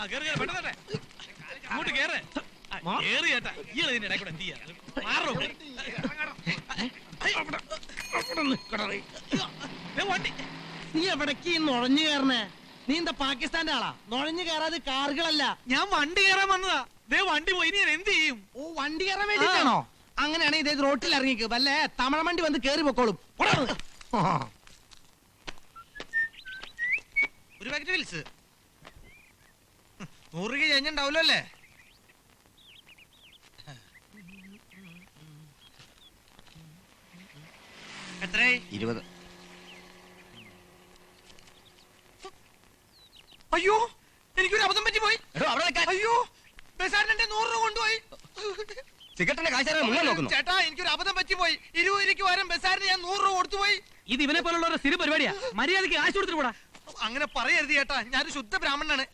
അങ്ങോട്ട് കേറ് ചേട്ടാ. ഇതിന്റെ ഇടയ്ക്കൂടെ എന്ത് ചെയ്യാ? മാറോ വണ്ടി. നീ എവിടേക്ക് നുഴഞ്ഞു കയറണേ നീ എന്താ പാകിസ്ഥാന്റെ ആളാ? നുഴഞ്ഞു കയറാതെ കാറുകളല്ല. ഞാൻ വണ്ടി കയറാൻ വന്നതാ. ദേ വണ്ടി പോയി ഞാൻ എന്ത് ചെയ്യും? ഓ വണ്ടി കയറാൻ വേണ്ടിട്ടാണോ? അങ്ങനെയാണെങ്കിൽ ഇതേ റോട്ടിൽ ഇറങ്ങിക്ക് അല്ലേ തമിഴ വണ്ടി വന്ന് കേറി പൊക്കോളും. ഒരു പാക്കറ്റ് വിൽസ് നൂറ് രൂപ കഴിഞ്ഞുണ്ടാവല്ലോ അല്ലേ? എത്രയായി? ഇരുപത്. അയ്യോ എനിക്കൊരു അബദ്ധം പറ്റി പോയി എടോ അവിടെ നിൽക്കാൻ. അയ്യോ ബസാറിന്റെ നൂറ് രൂപ കൊണ്ടുപോയി. സിഗരറ്റിന്റെ കാശാരെ മുങ്ങാൻ നോക്കുന്നു. ചേട്ടാ എനിക്കൊരു അബദ്ധം പറ്റി പോയി ഇരുപത് രൂപയ്ക്ക് വരം ബസാറിന് ഞാൻ നൂറ് രൂപ കൊടുത്തു പോയി ഇത് ഇവനെ പോലുള്ള സ്ഥിര പരിപാടിയാ. മര്യാദയ്ക്ക് ആശു കൊടുത്തിട്ട് പോടാ. അങ്ങനെ പറയരുത് ചേട്ടാ. ഞാനൊരു ശുദ്ധ ബ്രാഹ്മണനാണ്.